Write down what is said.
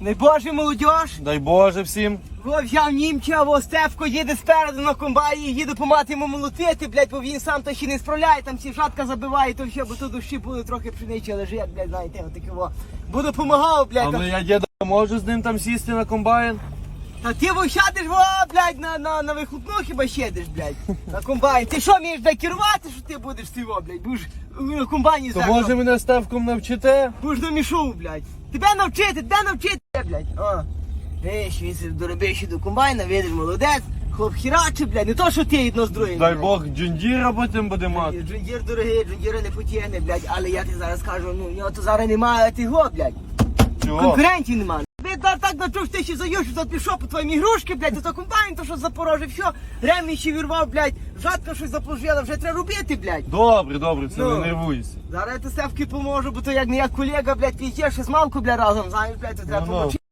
Не боже, молодіж. Дай Боже всім. Во взяв німча, во Степко їде спереду на комбаї, їде помати йому молотити, блядь, бо він сам то ще не справляє, там всі жатка забиває, то все, бо то душі були трохи пшениці лежить, блядь, знаєте, отаке во. Бо допомагав, А блядь. ну я діда можу з ним там сісти на комбайн? Та ти во сядеш, во, блядь, на, на, на вихлопну хіба сядеш, блядь, на комбайн. Ти що, вмієш блядь, керувати, що ти будеш ти во, блядь, будеш на комбайні То за може мене Стевком навчите? Будеш на мішу, блядь. Тебе навчити, тебе навчити, блядь. А. Виш, він се доробив ще до комбайна, видиш, молодець. Хлоп хіраче, блядь, не то, що ти одно з другим. Дай блядь. Бог, джундіра потім буде мати. Джундір дорогий, джундіра не потягне, блядь, але я тобі зараз кажу, ну, в нього то зараз немає тього, блядь. Чого? Конкурентів немає. Ви так на трьох тисяч ти ще заїж, то пішов по твоїм ігрушки, блядь, то комбайн, то що запорожив, все, ремінь ще вірвав, блядь, жатка щось заплужила, вже треба робити, блядь. Добре, добре, це Ну. не нервуйся. Зараз я ти Севки поможу, бо то як не як колега, блядь, п'єш з мамку, блядь, разом, знаєш, блядь, то треба Ну, ну.